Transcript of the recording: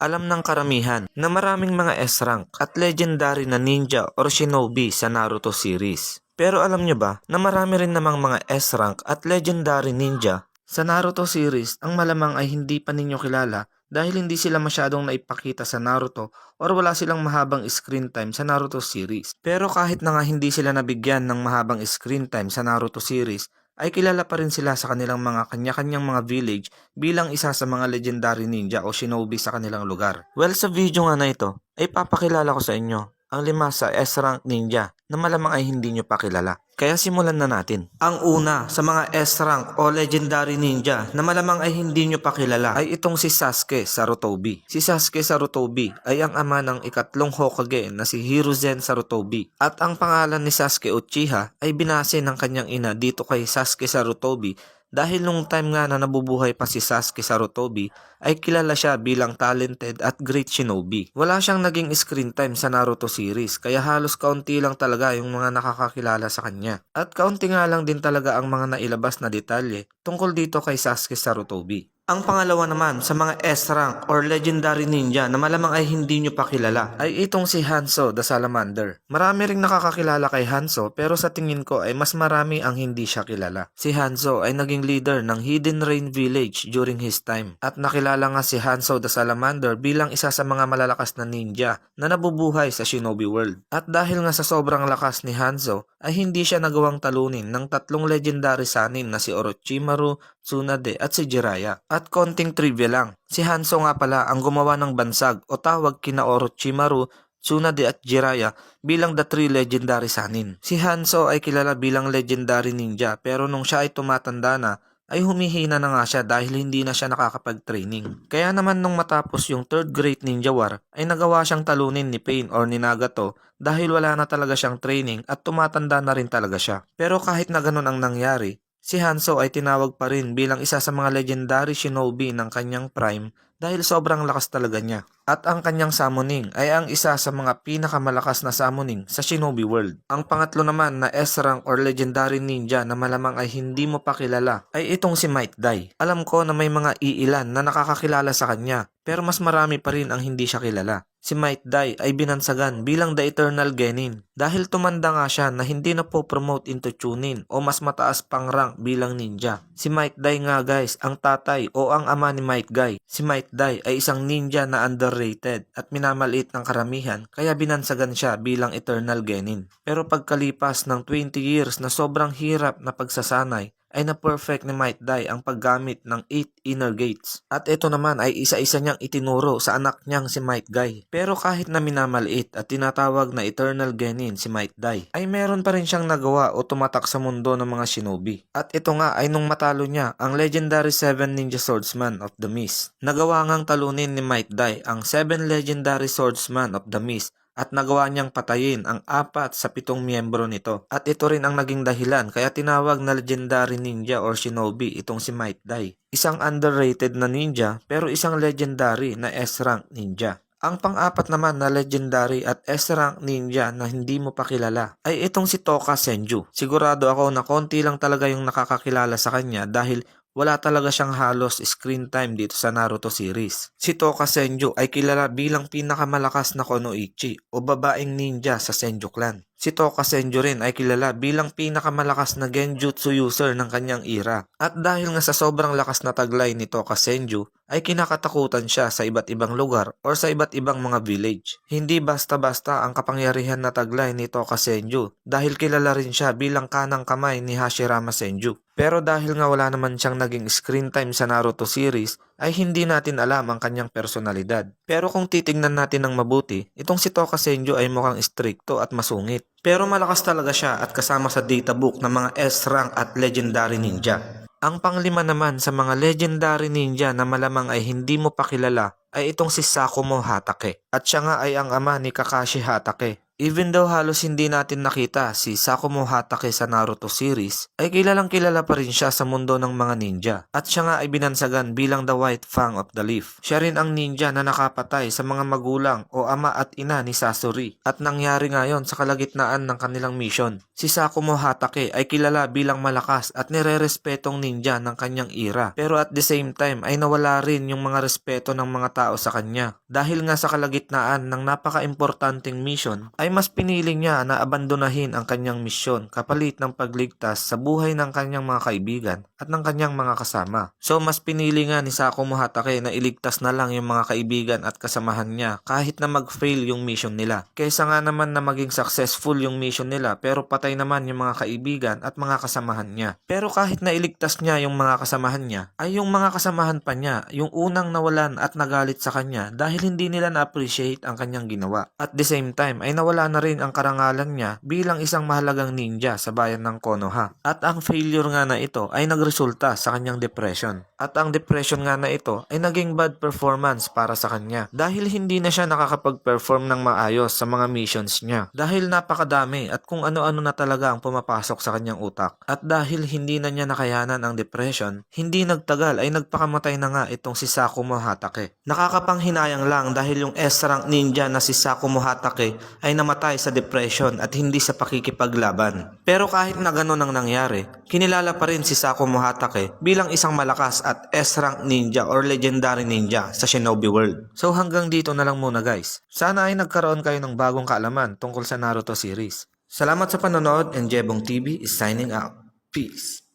Alam ng karamihan na maraming mga S-rank at legendary na ninja or shinobi sa Naruto series. Pero alam nyo ba na marami rin namang mga S-rank at legendary ninja sa Naruto series ang malamang ay hindi pa ninyo kilala dahil hindi sila masyadong naipakita sa Naruto or wala silang mahabang screen time sa Naruto series. Pero kahit na nga hindi sila nabigyan ng mahabang screen time sa Naruto series, ay kilala pa rin sila sa kanilang mga kanya-kanyang mga village bilang isa sa mga legendary ninja o shinobi sa kanilang lugar. Well, sa video nga na ito, ay papakilala ko sa inyo ang lima sa S-rank ninja na malamang ay hindi nyo pa kilala. Kaya simulan na natin. Ang una sa mga S-rank o legendary ninja na malamang ay hindi nyo pa kilala ay itong si Sasuke Sarutobi. Si Sasuke Sarutobi ay ang ama ng ikatlong Hokage na si Hiruzen Sarutobi. At ang pangalan ni Sasuke Uchiha ay binase ng kanyang ina dito kay Sasuke Sarutobi dahil nung time nga na nabubuhay pa si Sasuke Sarutobi ay kilala siya bilang talented at great shinobi. Wala siyang naging screen time sa Naruto series kaya halos kaunti lang talaga yung mga nakakakilala sa kanya. At kaunti nga lang din talaga ang mga nailabas na detalye tungkol dito kay Sasuke Sarutobi. Ang pangalawa naman sa mga S-rank or legendary ninja na malamang ay hindi nyo pa kilala ay itong si Hanzo the Salamander. Marami ring nakakakilala kay Hanzo pero sa tingin ko ay mas marami ang hindi siya kilala. Si Hanzo ay naging leader ng Hidden Rain Village during his time at nakilala nga si Hanzo the Salamander bilang isa sa mga malalakas na ninja na nabubuhay sa Shinobi World. At dahil nga sa sobrang lakas ni Hanzo ay hindi siya nagawang talunin ng tatlong legendary sanin na si Orochimaru, Tsunade at si Jiraiya. At konting trivia lang, si Hanzo nga pala ang gumawa ng bansag o tawag kina Orochimaru, Tsunade at Jiraiya bilang the three legendary sanin. Si Hanzo ay kilala bilang legendary ninja pero nung siya ay tumatanda na ay humihina na nga siya dahil hindi na siya nakakapag-training. Kaya naman nung matapos yung third great ninja war ay nagawa siyang talunin ni Pain or ni Nagato dahil wala na talaga siyang training at tumatanda na rin talaga siya. Pero kahit na ganun ang nangyari, si Hanzo ay tinawag pa rin bilang isa sa mga legendary shinobi ng kanyang prime dahil sobrang lakas talaga niya. At ang kanyang summoning ay ang isa sa mga pinakamalakas na summoning sa Shinobi World. Ang pangatlo naman na S-rank or legendary ninja na malamang ay hindi mo pa kilala ay itong si Might Dai. Alam ko na may mga iilan na nakakakilala sa kanya pero mas marami pa rin ang hindi siya kilala. Si Might Dai ay binansagan bilang The Eternal Genin dahil tumanda nga siya na hindi na po promote into Chunin o mas mataas pang rank bilang ninja. Si Might Dai nga guys ang tatay o ang ama ni Might Guy. Si Might Dai ay isang ninja na underrated at minamaliit ng karamihan kaya binansagan siya bilang Eternal Genin. Pero pagkalipas ng 20 years na sobrang hirap na pagsasanay ay na-perfect ni Might Dai ang paggamit ng 8 inner gates. At ito naman ay isa-isa niyang itinuro sa anak niyang si Might Guy. Pero kahit na minamaliit at tinatawag na Eternal Genin si Might Dai, ay meron pa rin siyang nagawa o tumatak sa mundo ng mga shinobi. At ito nga ay nung matalo niya ang legendary 7 Ninja Swordsman of the Mist. Nagawa ngang talunin ni Might Dai ang 7 legendary Swordsman of the Mist at nagawa niyang patayin ang apat sa pitong miyembro nito. At ito rin ang naging dahilan kaya tinawag na legendary ninja or shinobi itong si Might Dai. Isang underrated na ninja pero isang legendary na S-rank ninja. Ang pang-apat naman na legendary at S-rank ninja na hindi mo pa kilala ay itong si Toka Senju. Sigurado ako na konti lang talaga yung nakakakilala sa kanya dahil wala talaga siyang halos screen time dito sa Naruto series. Si Toka Senju ay kilala bilang pinakamalakas na Konoichi o babaeng ninja sa Senju clan. Si Toka Senju rin ay kilala bilang pinakamalakas na genjutsu user ng kanyang era. At dahil nga sa sobrang lakas na taglay ni Toka Senju, ay kinakatakutan siya sa iba't ibang lugar or sa iba't ibang mga village. Hindi basta-basta ang kapangyarihan na taglay ni Toka Senju dahil kilala rin siya bilang kanang kamay ni Hashirama Senju. Pero dahil nga wala naman siyang naging screen time sa Naruto series, ay hindi natin alam ang kanyang personalidad. Pero kung titignan natin ng mabuti, itong si Toka Senju ay mukhang stricto at masungit. Pero malakas talaga siya at kasama sa data book ng mga S-rank at legendary ninja. Ang panglima naman sa mga legendary ninja na malamang ay hindi mo pa kilala ay itong si Sakumo Hatake. At siya nga ay ang ama ni Kakashi Hatake. Even though halos hindi natin nakita si Sakumo Hatake sa Naruto series, ay kilalang kilala pa rin siya sa mundo ng mga ninja. At siya nga ay binansagan bilang the White Fang of the Leaf. Siya rin ang ninja na nakapatay sa mga magulang o ama at ina ni Sasori. At nangyari ngayon sa kalagitnaan ng kanilang mission. Si Sakumo Hatake ay kilala bilang malakas at nire-respetong ninja ng kanyang era. Pero at the same time ay nawala rin yung mga respeto ng mga tao sa kanya. Dahil nga sa kalagitnaan ng napaka-importanting mission, ay mas pinili niya na abandonahin ang kanyang misyon kapalit ng pagligtas sa buhay ng kanyang mga kaibigan at ng kanyang mga kasama. So mas pinili nga ni Sakumo Hatake na iligtas na lang yung mga kaibigan at kasamahan niya kahit na mag-fail yung mission nila. Kaysa nga naman na maging successful yung mission nila pero patay naman yung mga kaibigan at mga kasamahan niya. Pero kahit na iligtas niya yung mga kasamahan niya, ay yung mga kasamahan pa niya, yung unang nawalan at nagalit sa kanya dahil hindi nila na-appreciate ang kanyang ginawa. At the same time ay nawala na rin ang karangalan niya bilang isang mahalagang ninja sa bayan ng Konoha. At ang failure nga na ito ay nagresulta sa kanyang depression. At ang depression nga na ito ay naging bad performance para sa kanya dahil hindi na siya nakakapag-perform ng maayos sa mga missions niya. Dahil napakadami at kung ano-ano na talaga ang pumapasok sa kanyang utak. At dahil hindi na niya nakayanan ang depression, hindi nagtagal ay nagpakamatay na nga itong si Sakumo Hatake. Nakakapanghinayang lang dahil yung S-rank ninja na si Sakumo Hatake ay namatay sa depression at hindi sa pakikipaglaban. Pero kahit na ganun ang nangyari, kinilala pa rin si Sakumo Hatake bilang isang malakas at S-rank ninja or legendary ninja sa Shinobi World. So hanggang dito na lang muna guys. Sana ay nagkaroon kayo ng bagong kaalaman tungkol sa Naruto series. Salamat sa panonood and Jebong TV is signing out. Peace.